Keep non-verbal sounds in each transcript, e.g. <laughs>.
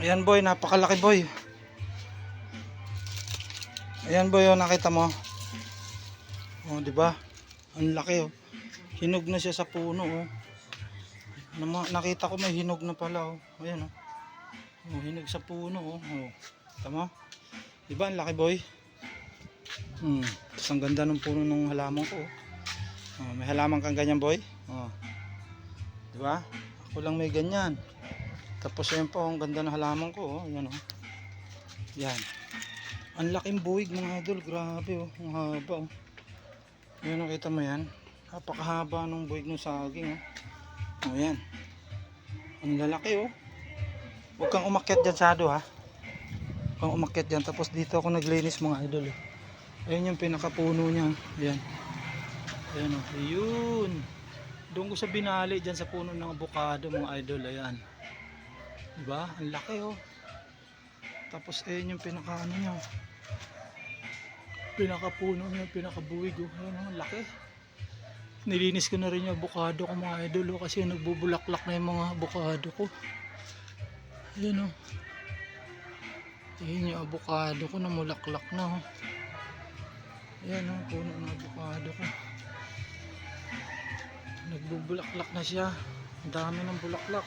Ayan boy, napakalaki boy. Ayan boy, oh, nakita mo. Oh, di ba? Ang laki oh. Hinog na siya sa puno oh. Nama- nakita ko may hinog na pala oh. Ayan oh. Oh, hinog sa puno oh. oh. Tama? Di ba ang laki boy? Hmm. Tapos ang ganda ng puno ng halaman ko oh. Oh, may halaman kang ganyan boy? Oh. Di ba? Ako lang may ganyan. Tapos yan po, ang ganda ng halaman ko, oh. Yan, oh. Yan. Ang laking buwig mga idol, grabe, oh. Ang haba, oh. Yan, nakita mo yan. Napakahaba ng buwig ng saging, oh. Oh, yan. Ang lalaki, oh. Huwag kang umakyat dyan, Sado, ha. Huwag kang umakyat dyan. Tapos dito ako naglinis, mga idol, eh. Ayun yung pinakapuno niya. Yan. Ayan, oh. Ayun. Doon ko sa binali dyan sa puno ng avocado, mga idol. Ayan. Diba? Ang laki oh. Tapos ayun yung pinaka ano niya. oh. Pinaka puno niya, pinaka buwig oh. Ayun oh, ang laki. Nilinis ko na rin yung avocado ko mga idol oh, kasi nagbubulaklak na yung mga avocado ko. Ayun oh. Ayun yung avocado ko namulaklak na oh. Ayan oh, puno ng avocado ko. Nagbubulaklak na siya. Ang dami ng bulaklak.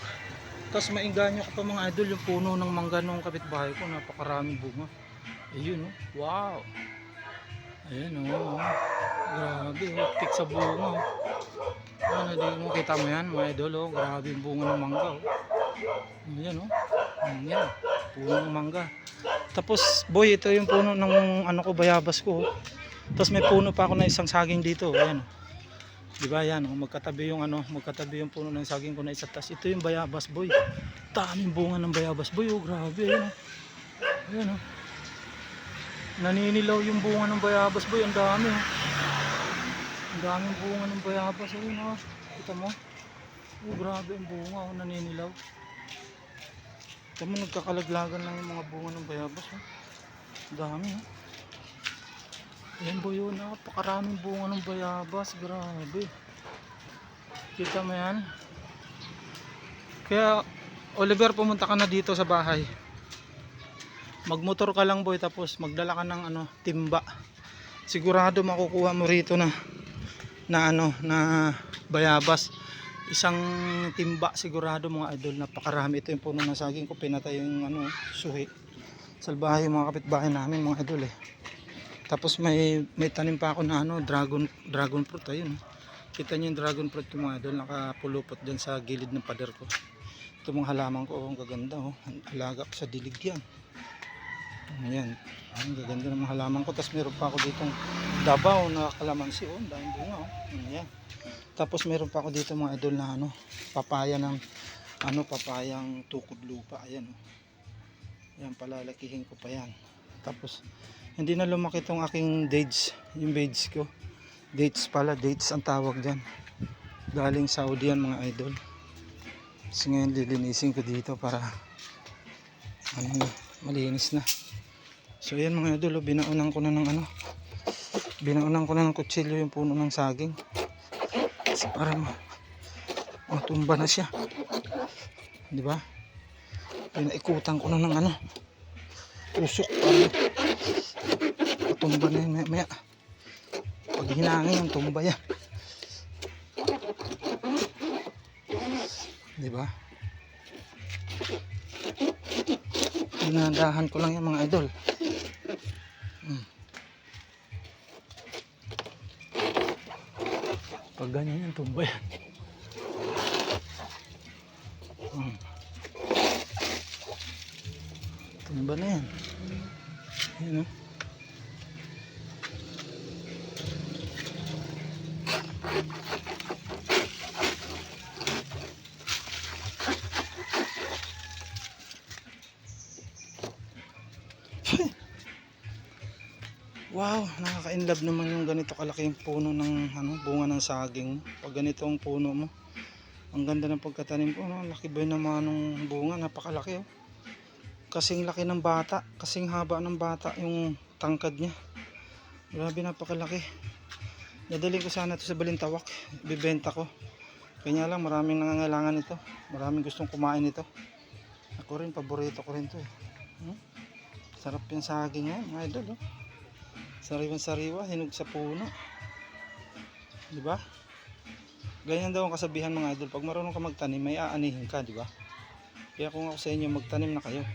Tapos maingganyo ko pa mga idol yung puno ng mangga nung kapitbahay ko. Napakaraming bunga. Ayun oh. Wow. Ayan oh. Grabe oh. Tik sa bunga oh. Ano, di mo kita mo yan mga idol oh. Grabe yung bunga ng mangga oh. Ayan oh. Ayan. Puno ng mangga. Tapos boy ito yung puno ng ano ko bayabas ko oh. Tapos may puno pa ako na isang saging dito. oh. Ayan oh. Di ba yan, oh, magkatabi yung ano, magkatabi yung puno ng saging ko na isa. Tas ito yung bayabas boy. Daming bunga ng bayabas boy, oh, grabe ayan oh. Ayan oh. Naninilaw yung bunga ng bayabas boy, ang dami oh. Ang daming bunga ng bayabas, ayun oh. Kita mo? Oh, grabe ang bunga oh, naninilaw. Kita mo, nagkakalaglagan lang yung mga bunga ng bayabas oh. Ang dami oh. Ayan boy, oh, napakaraming bunga ng bayabas. Grabe. Kita mo yan? Kaya, Oliver, pumunta ka na dito sa bahay. Magmotor ka lang boy, tapos magdala ka ng ano, timba. Sigurado makukuha mo rito na na ano, na bayabas. Isang timba sigurado mga idol, napakarami. Ito yung puno ng saging ko, pinatay yung ano, suhi. Salbahe yung mga kapitbahay namin mga idol eh. Tapos may may tanim pa ako na ano, dragon dragon fruit ayun. Kita niyo yung dragon fruit yung mga idol nakapulupot diyan sa gilid ng pader ko. Ito mga halaman ko, oh, ang gaganda oh. Alaga pa sa dilig yan. Ayan. Ang gaganda ng mga halaman ko. Tapos meron pa ako ditong dabaw na kalamansi oh, daming bunga oh. Ayan. Tapos meron pa ako dito mga idol na ano, papaya ng ano, papayang tukod lupa. Ayan oh. Yan palalakihin ko pa yan. Tapos hindi na lumaki tong aking dates yung dates ko. Dates pala dates ang tawag dyan. Galing Saudi yan mga idol. So ngayon lilinisin ko dito para ano malinis na. So yan mga idol oh, binaunan ko na ng ano. Binaunan ko na ng kutsilyo yung puno ng saging. So, para ma oh, tumba na siya. Di ba? Pinaikutan ko na ng ano usok para tumba na yun maya, maya. pag hinangin yung tumba yan. Di ba? Dinadahan ko lang yan mga idol. Hmm. pag ganyan yung tumba yan tumba na yan yun oh. <laughs> Wow, nakaka-inlove naman yung ganito kalaking puno ng ano, bunga ng saging. Pag ganito ang puno mo, ang ganda ng pagkatanim ko. No? Laki ba naman ng bunga, napakalaki oh. Kasing laki ng bata, kasing haba ng bata yung tangkad niya. Grabe napakalaki. Dadalhin ko sana ito sa Balintawak, bibenta ko. Kanya lang maraming nangangailangan ito. Maraming gustong kumain ito. Ako rin, paborito ko rin to eh. Hmm? Sarap yung saging yan, idol. Oh. Sariwan sariwa, hinog sa puno. Di ba? Ganyan daw ang kasabihan mga idol. Pag marunong ka magtanim, may aanihin ka, di ba? Kaya kung ako sa inyo, magtanim na kayo.